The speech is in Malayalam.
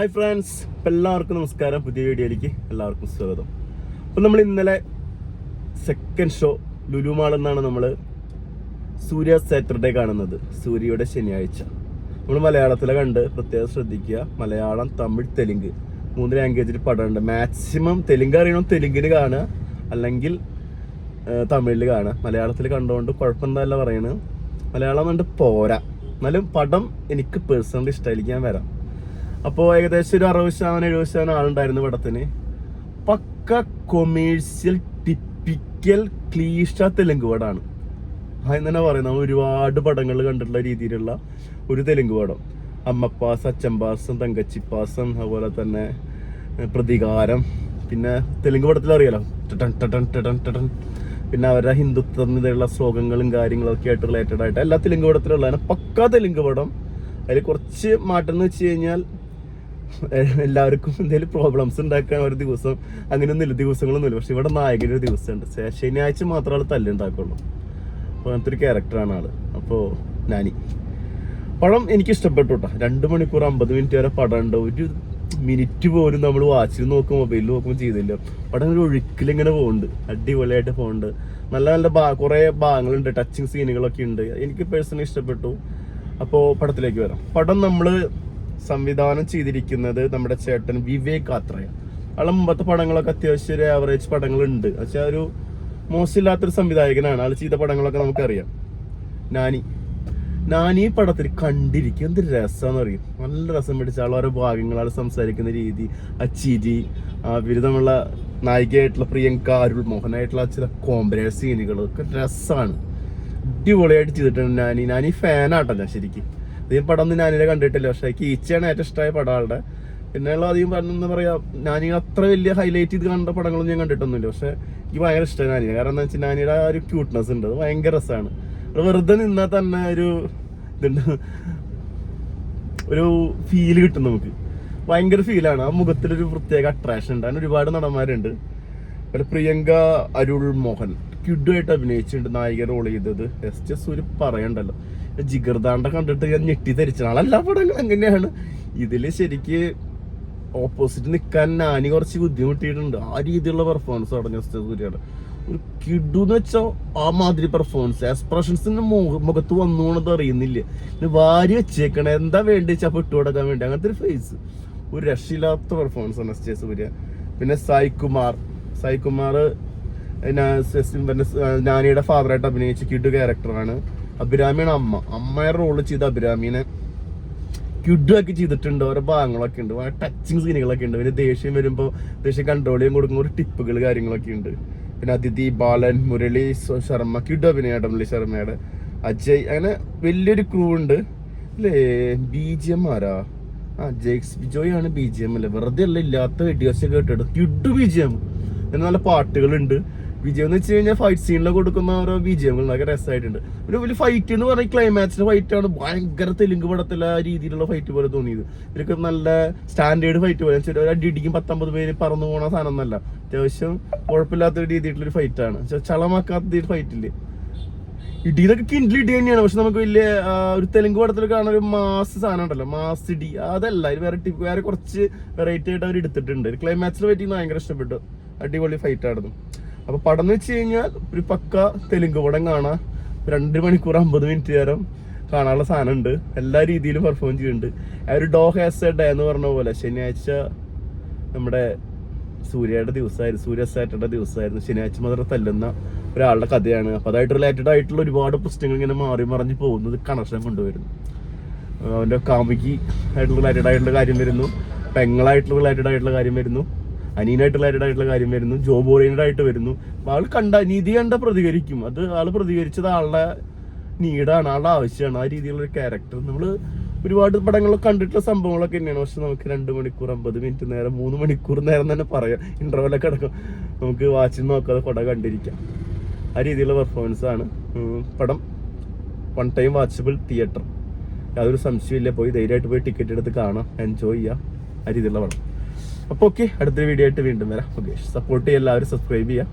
ഹായ് ഫ്രണ്ട്സ് എല്ലാവർക്കും നമസ്കാരം. പുതിയ വീഡിയോയിലേക്ക് എല്ലാവർക്കും സ്വാഗതം. അപ്പം നമ്മൾ ഇന്നലെ സെക്കൻഡ് ഷോ ലുലുമാൾ എന്നാണ് നമ്മൾ സൂര്യ സാറ്റർഡേ കാണുന്നത്. സൂര്യയുടെ ശനിയാഴ്ച. നമ്മൾ മലയാളത്തിലെ കണ്ട് പ്രത്യേകം ശ്രദ്ധിക്കുക. മലയാളം തമിഴ് തെലുങ്ക്. മൂന്ന് ലാംഗ്വേജിൽ പടമുണ്ട് മാക്സിമം തെലുങ്ക് അറിയണം തെലുങ്കിന് കാണുക. അല്ലെങ്കിൽ തമിഴിൽ കാണുക. മലയാളത്തിൽ കണ്ടുകൊണ്ട് കുഴപ്പമെന്താല്ല പറയണത് മലയാളം കണ്ട് പോരാ. എന്നാലും പടം എനിക്ക് പേഴ്സണലി ഇഷ്ടമായിരിക്കും ഞാൻ വരാം. അപ്പോൾ ഏകദേശം ഒരു അറുപത് ശതമാനം എഴുപത് ശതമാനം ആളുണ്ടായിരുന്നു പടത്തിന്. പക്ക കൊമേഴ്സ്യൽ ടിപ്പിക്കൽ ക്ലീഷ തെലുങ്ക് പടമാണ് അതെന്ന് തന്നെ പറയുന്നത് ഒരുപാട് പടങ്ങൾ കണ്ടിട്ടുള്ള രീതിയിലുള്ള ഒരു തെലുങ്ക് പടം. അമ്മപ്പാസ് അച്ചമ്പാസം തങ്കച്ചിപ്പാസം അതുപോലെ തന്നെ പ്രതികാരം. പിന്നെ തെലുങ്ക് പടത്തിൽ അറിയാലോ? ടടൻ ടടൻ ടടൻ ടടൻ. പിന്നെ അവരുടെ ഹിന്ദുത്വത്തിനുള്ള ശ്ലോകങ്ങളും കാര്യങ്ങളും ഒക്കെ ആയിട്ട് റിലേറ്റഡ് ആയിട്ട് എല്ലാ തെലുങ്ക് പടത്തിലുള്ള പക്കാ തെലുങ്ക് പടം. അതിൽ കുറച്ച് മാറ്റം എന്ന് വെച്ച് കഴിഞ്ഞാൽ എല്ലാവർക്കും എന്തെങ്കിലും പ്രോബ്ലംസ് ഉണ്ടാക്കാൻ ഒരു ദിവസം. അങ്ങനെയൊന്നുമില്ല ദിവസങ്ങളൊന്നുമില്ല പക്ഷെ ഇവിടെ നായകന്റെ ഒരു ദിവസമുണ്ട്. ശനിയാഴ്ച മാത്രമേ ആൾ തല്ലുണ്ടാക്കുള്ളൂ അപ്പോൾ അങ്ങനത്തെ ഒരു ക്യാരക്ടറാണ് ആൾ. അപ്പോൾ നാനി. പടം എനിക്ക് ഇഷ്ടപ്പെട്ടു കേട്ടോ രണ്ട് മണിക്കൂർ അമ്പത് മിനിറ്റ് വരെ പടം ഉണ്ട് ഒരു മിനിറ്റ് പോലും നമ്മൾ വാച്ചിൽ നോക്കും മൊബൈലിൽ നോക്കും ചെയ്തില്ല. പടം ഒരു ഒഴുക്കിലിങ്ങനെ പോകുന്നുണ്ട് അടിപൊളിയായിട്ട് പോകുന്നുണ്ട് നല്ല നല്ല ഭാ കുറേ ഭാഗങ്ങളുണ്ട്. ടച്ചിങ് സീനുകളൊക്കെ ഉണ്ട്. എനിക്ക് പേഴ്സണലി ഇഷ്ടപ്പെട്ടു. അപ്പോൾ പടത്തിലേക്ക് വരാം. പടം നമ്മൾ സംവിധാനം ചെയ്തിരിക്കുന്നത് നമ്മുടെ ചേട്ടൻ വിവേക് ആത്രയ. ആളെ മുമ്പത്തെ പടങ്ങളൊക്കെ അത്യാവശ്യം ഒരു ആവറേജ് പടങ്ങളുണ്ട്. പക്ഷെ ഒരു മോശമില്ലാത്തൊരു സംവിധായകനാണ്. ആൾ ചെയ്ത പടങ്ങളൊക്കെ നമുക്കറിയാം. നാനി. നാനി പടത്തിൽ കണ്ടിരിക്കും. എന്ത് രസമെന്ന് അറിയും നല്ല രസം പിടിച്ച ആൾ ഓരോ ഭാഗങ്ങൾ ആൾ സംസാരിക്കുന്ന രീതി. ആ ചിരി ആ ബിരുദമുള്ള നായികയായിട്ടുള്ള പ്രിയങ്ക അരുൾ മോഹനായിട്ടുള്ള ചില കോമ്പനേഷൻ സീനുകളൊക്കെ രസമാണ് അടിപൊളിയായിട്ട് ചെയ്തിട്ടുണ്ട് നാനി. നാനി ഫാനാട്ടോ ഞാൻ ശരിക്കും. അധികം പടം ഒന്നും ഞാനിനെ കണ്ടിട്ടില്ല. പക്ഷെ എനിക്ക് ഈച്ചയാണ് ഏറ്റവും ഇഷ്ടമായ പടം ആളുടെ. പിന്നെയുള്ള അധികം പറഞ്ഞെന്ന് പറയാ ഞാൻ അത്ര വലിയ ഹൈലൈറ്റ് ചെയ്ത് കണ്ട പടങ്ങളൊന്നും ഞാൻ കണ്ടിട്ടൊന്നുമില്ല. പക്ഷെ എനിക്ക് ഭയങ്കര ഇഷ്ടമാണ് നാനിയെ കാരണം എന്താ വെച്ചാൽ നാനിയുടെ ആ ഒരു ക്യൂട്ട്നെസ് ഉണ്ട്. അത് ഭയങ്കര രസമാണ്. വെറുതെ നിന്നാൽ തന്നെ ഒരു ഇതുണ്ട്. ഒരു ഫീൽ കിട്ടും നമുക്ക്. ഭയങ്കര ഫീലാണ് ആ മുഖത്തിലൊരു പ്രത്യേക അട്രാക്ഷൻ ഉണ്ട്. അങ്ങനെ ഒരുപാട് നടന്മാരുണ്ട്. ഒരു പ്രിയങ്ക അരുൾ മോഹൻ. ക്യുഡായിട്ട് അഭിനയിച്ചിട്ടുണ്ട്. നായിക റോൾ ചെയ്തത്. എസ് ജെ സൂര്യ പറയണ്ടല്ലോ. ജിഗർദാണ്ട കണ്ടിട്ട് ഞാൻ ഞെട്ടി ധരിച്ച എല്ലാ പടങ്ങളും അങ്ങനെയാണ് ഇതിൽ ശരിക്ക് ഓപ്പോസിറ്റ് നിൽക്കാൻ നാനി കുറച്ച് ബുദ്ധിമുട്ടിയിട്ടുണ്ട്. ആ രീതിയിലുള്ള പെർഫോമൻസ് അടഞ്ഞ സൂര്യയുടെ ഒരു കിഡു എന്ന് വെച്ചാൽ ആ മാതിരി പെർഫോമൻസ് എക്സ്പ്രഷൻസിന്റെ മുഖത്ത് വന്നു എന്നത് അറിയുന്നില്ല. വാരി വെച്ചേക്കണേ. എന്താ വേണ്ടി വെച്ചാൽ ഇട്ട് കൊടുക്കാൻ വേണ്ടി? അങ്ങനത്തെ ഒരു ഫേസ് ഒരു രക്ഷയില്ലാത്ത പെർഫോമൻസ് ആണ് എസ് ജെ സൂര്യ. പിന്നെ സായ് കുമാർ സായ് കുമാർ നാനിയുടെ ഫാദറായിട്ട് അഭിനയിച്ച കിഡു ക്യാരക്ടറാണ് അഭിരാമിയാണ് അമ്മ. അമ്മയുടെ റോൾ ചെയ്ത അഭിരാമിനെ ക്യുഡൊക്കെ ചെയ്തിട്ടുണ്ട്. ഓരോ ഭാഗങ്ങളൊക്കെ ഉണ്ട്. ടച്ചിങ് സീനുകളൊക്കെ ഉണ്ട്. പിന്നെ ദേഷ്യം വരുമ്പോൾ ദേഷ്യം കൺട്രോൾ ചെയ്യാൻ കൊടുക്കുന്ന ഒരു ടിപ്പുകൾ കാര്യങ്ങളൊക്കെ ഉണ്ട്. പിന്നെ അതിഥി ബാലൻ മുരളി ശർമ്മ ക്യുഡ് അഭിനയ മുരളി ശർമ്മയുടെ. അജയ് അങ്ങനെ വലിയൊരു ക്രൂ ഉണ്ട്. അല്ലേ ബി ജി എം ആരാ? ആ ജേക്സ് ബിജോയ് ആണ് ബി ജി എം അല്ലേ? വെറുതെ അല്ല ഇല്ലാത്ത വെട്ടിയാസ് കേട്ടിട്ട് ക്യുഡ് ബി ജി എം നല്ല പാട്ടുകളുണ്ട്. വിജയം എന്ന് വെച്ച് കഴിഞ്ഞാൽ ഫൈറ്റ് സീനിലൊക്കെ കൊടുക്കുന്ന ഓരോ വിജയങ്ങൾ ഭയങ്കര രസമായിട്ടുണ്ട് പിന്നെ വലിയ ഫൈറ്റ് എന്ന് പറഞ്ഞാൽ ക്ലൈമാക്സിന്റെ ഫൈറ്റ് ആണ് ഭയങ്കര തെലുങ്ക് പടത്തിലെ രീതിയിലുള്ള ഫൈറ്റ് പോലെ തോന്നിയത്. ഇതൊക്കെ നല്ല സ്റ്റാൻഡേർഡ് ഫൈറ്റ് പോലെ. വെച്ചാൽ ഒരു അടിയിടിക്കും പത്തൊമ്പത് പേര് പറന്നു പോണ സാധനം എന്നല്ല. അത്യാവശ്യം കുഴപ്പമില്ലാത്ത രീതിയിലുള്ള ഒരു ഫൈറ്റ് ആണ് ചളമാക്കാത്ത ഫൈറ്റ് ഇല്ലേ? ഇടിയിലൊക്കെ കിൻഡിൽ ഇടി തന്നെയാണ്. പക്ഷെ നമുക്ക് വലിയ ഒരു തെലുങ്ക് പടത്തിൽ കാണുന്ന ഒരു മാസ് സാധനം ഉണ്ടല്ലോ. മാസ് ഇടി. അതല്ല വേറെ ടിപ്പ് വേറെ കുറച്ച് വെറൈറ്റി ആയിട്ട് അവർ എടുത്തിട്ടുണ്ട്. ക്ലൈമാക്സിൽ പറ്റി ഭയങ്കര ഇഷ്ടപ്പെട്ടു. അടിപൊളി ഫൈറ്റ് ആയിരുന്നു. അപ്പൊ പടം എന്ന് വെച്ച് കഴിഞ്ഞാൽ ഒരു പക്ക തെലുങ്ക് പടം കാണാം. രണ്ട് മണിക്കൂർ അമ്പത് മിനിറ്റ് നേരം കാണാനുള്ള സാധനം ഉണ്ട്. എല്ലാ രീതിയിലും പെർഫോം ചെയ്യുന്നുണ്ട് ഒരു ഡോ ഹാസ് എ ഡേ എന്ന് പറഞ്ഞ പോലെ ശനിയാഴ്ച നമ്മുടെ സൂര്യയുടെ ദിവസമായിരുന്നു. സൂര്യ സാറ്റർഡേ ദിവസമായിരുന്നു. ശനിയാഴ്ച മുതൽ തല്ലുന്ന ഒരാളുടെ കഥയാണ്. അപ്പൊ അതായിട്ട് റിലേറ്റഡ് ആയിട്ടുള്ള ഒരുപാട് പ്രശ്നങ്ങൾ ഇങ്ങനെ മാറി മറിഞ്ഞ് പോകുന്നത് കണക്ഷൻ കൊണ്ടുവരുന്നു. അവന്റെ കാമുകി ആയിട്ടുള്ള റിലേറ്റഡ് ആയിട്ടുള്ള കാര്യം വരുന്നു. പെങ്ങളായിട്ടുള്ള റിലേറ്റഡ് ആയിട്ടുള്ള കാര്യം വരുന്നു. അനീനായിട്ട് റിലേറ്റഡ് ആയിട്ടുള്ള കാര്യം വരുന്നു ജോബ് ഓറിയന്റഡ് ആയിട്ട് വരുന്നു ആൾ കണ്ട നീതി കണ്ട പ്രതികരിക്കും. അത് ആൾ പ്രതികരിച്ചത് ആളുടെ നീടാണ് ആളുടെ ആവശ്യമാണ്. ആ രീതിയിലുള്ള ഒരു ക്യാരക്ടർ നമ്മൾ ഒരുപാട് പടങ്ങളൊക്കെ കണ്ടിട്ടുള്ള സംഭവങ്ങളൊക്കെ തന്നെയാണ്. പക്ഷെ നമുക്ക് രണ്ട് മണിക്കൂർ അമ്പത് മിനിറ്റ് നേരം മൂന്ന് മണിക്കൂർ നേരം തന്നെ പറയാം. ഇന്റർവെല്ലൊക്കെ അടക്കം നമുക്ക് വാച്ചിൽ നോക്കാതെ പടം കണ്ടിരിക്കാം. ആ രീതിയിലുള്ള പെർഫോമൻസ് ആണ്. പടം വൺ ടൈം വാച്ചബിൾ തിയേറ്റർ യാതൊരു സംശയമില്ല പോയി ധൈര്യമായിട്ട് പോയി ടിക്കറ്റ് എടുത്ത് കാണാം. എൻജോയ് ചെയ്യാം. ആ രീതിയിലുള്ള പടം. അപ്പോൾ ഓക്കെ അടുത്ത വീഡിയോ ആയിട്ട് വീണ്ടും വരാം. ഓക്കെ സപ്പോർട്ട് ചെയ്യുക എല്ലാവരും സബ്സ്ക്രൈബ് ചെയ്യുക.